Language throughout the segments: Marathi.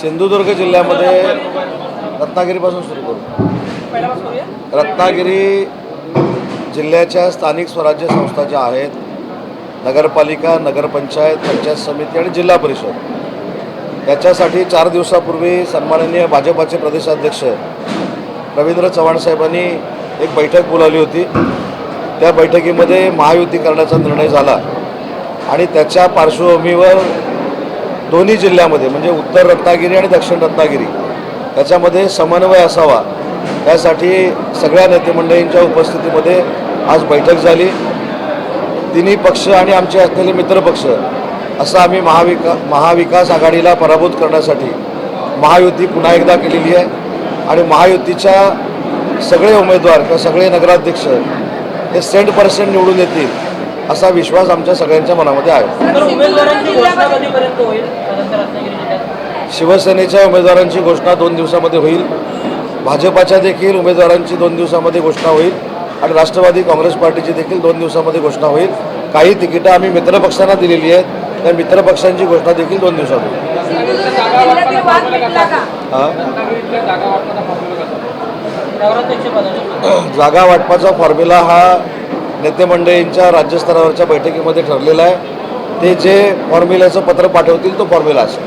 सिंधुदुर्ग जिल्ह्यामध्ये रत्नागिरीपासून सुरू करू. रत्नागिरी जिल्ह्याच्या स्थानिक स्वराज्य संस्था ज्या आहेत नगरपालिका नगरपंचायत पंचायत समिती आणि जिल्हा परिषद त्याच्यासाठी चार दिवसापूर्वी सन्माननीय भाजपाचे प्रदेशाध्यक्ष रवींद्र चव्हाण साहेबांनी एक बैठक बोलावली होती. त्या बैठकीमध्ये महायुती करण्याचा निर्णय झाला आणि त्याच्या पार्श्वभूमीवर दोन्ही जिल्ह्यामध्ये म्हणजे उत्तर रत्नागिरी आणि दक्षिण रत्नागिरी त्याच्यामध्ये समन्वय असावा. त्यासाठी सगळ्या नेतेमंडळींच्या उपस्थितीमध्ये आज बैठक झाली. तिन्ही पक्ष आणि आमचे असलेले मित्रपक्ष असं आम्ही महाविका महाविकास आघाडीला पराभूत करण्यासाठी महायुती पुन्हा एकदा केलेली आहे. आणि महायुतीच्या सगळे उमेदवार किंवा सगळे नगराध्यक्ष हे सेंट पर्सेंट निवडून येतील असा विश्वास आमच्या सगळ्यांच्या मनामध्ये आहे. शिवसेनेच्या उमेदवारांची घोषणा दोन दिवसामध्ये होईल. भाजपाच्या देखील उमेदवारांची दोन दिवसामध्ये घोषणा होईल. आणि राष्ट्रवादी काँग्रेस पार्टीची देखील दोन दिवसामध्ये घोषणा होईल. काही तिकीटं आम्ही मित्रपक्षांना दिलेली आहेत. त्या मित्रपक्षांची घोषणा देखील दोन दिवसात होईल. हा? जागा वाटपाचा फॉर्म्युला हा नेतेमंडळींच्या राज्यस्तरावरच्या बैठकीमध्ये ठरलेला आहे. ते जे फॉर्म्युल्याचं पत्र पाठवतील तो फॉर्म्युला असेल.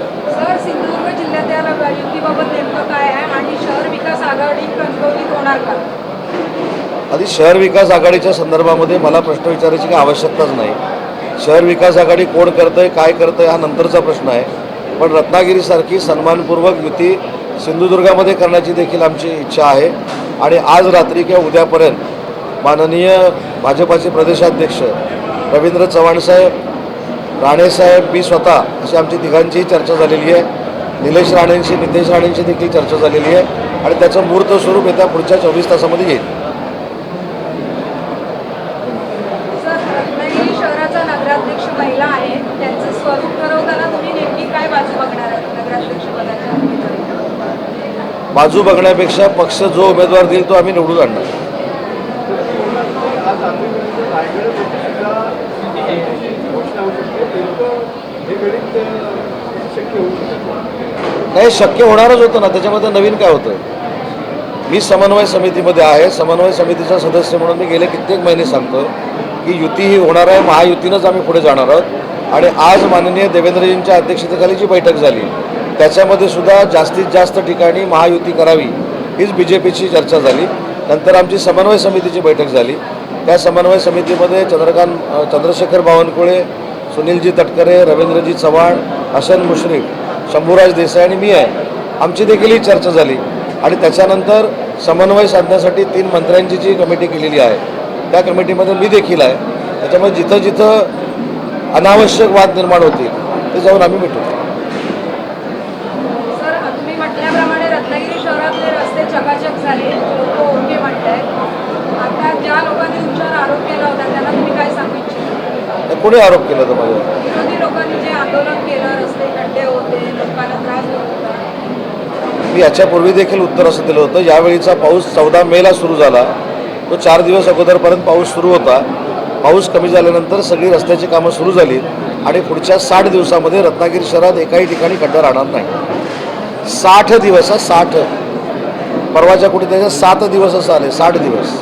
आधी शहर विकास आघाडीच्या संदर्भामध्ये मला प्रश्न विचारायची काही आवश्यकताच नाही. शहर विकास आघाडी कोण करतंय काय करतंय हा नंतरचा प्रश्न आहे. पण रत्नागिरीसारखी सन्मानपूर्वक युती सिंधुदुर्गामध्ये करण्याची देखील आमची इच्छा आहे. आणि आज रात्री किंवा उद्यापर्यंत माननीय भाजपाचे प्रदेशाध्यक्ष रवींद्र चव्हाणसाहेब राणेसाहेब मी स्वतः अशी आमची तिघांचीही चर्चा झालेली आहे. निलेश राणेंशी नितेश राणेंशी देखील चर्चा झालेली आहे. आणि त्याचं मूर्त स्वरूप येत्या पुढच्या चोवीस तासामध्ये येईल. बाजू बघण्यापेक्षा पक्ष जो उमेदवार देईल तो आम्ही निवडून आणणार. नाही शक्य होणारच होतं ना. त्याच्यामध्ये नवीन काय होतं? मी समन्वय समितीमध्ये आहे. समन्वय समितीचा सदस्य म्हणून मी गेले कित्येक महिने सांगतो की युती ही होणार आहे. महायुतीनंच आम्ही पुढे जाणार आहोत. आणि आज माननीय देवेंद्रजींच्या अध्यक्षतेखाली जी बैठक झाली त्याच्यामध्ये सुद्धा जास्तीत जास्त ठिकाणी महायुती करावी हीच बी जे पीची चर्चा झाली. नंतर आमची समन्वय समितीची बैठक झाली. त्या समन्वय समितीमध्ये चंद्रकांत चंद्रशेखर बावनकुळे सुनीलजी तटकरे रवींद्रजी चव्हाण हसन मुश्रीफ शंभूराज देसाई आणि मी आहे. आमची देखील ही चर्चा झाली. आणि त्याच्यानंतर समन्वय साधण्यासाठी तीन मंत्र्यांची जी कमिटी केलेली आहे त्या कमिटीमध्ये मी देखील आहे. त्याच्यामुळे जिथं जिथं अनावश्यक वाद निर्माण होतील ते जाऊन आम्ही भेटू रत्नागिरी शहरातले रस्ते चकाचक झाले. कोणी आरोप केला होता माझ्यावर मी याच्यापूर्वी देखील उत्तर असं दिलं होतं. यावेळीचा पाऊस चौदा मेला सुरू झाला. तो चार दिवस अगोदरपर्यंत पाऊस सुरू होता. पाऊस कमी झाल्यानंतर सगळी रस्त्याची कामं सुरू झाली आणि पुढच्या साठ दिवसामध्ये रत्नागिरी शहरात एकाही ठिकाणी खड्डा राहणार नाही. साठ दिवस साठ. परवाच्या कुठे त्याच्या सात दिवस असं आले साठ दिवस.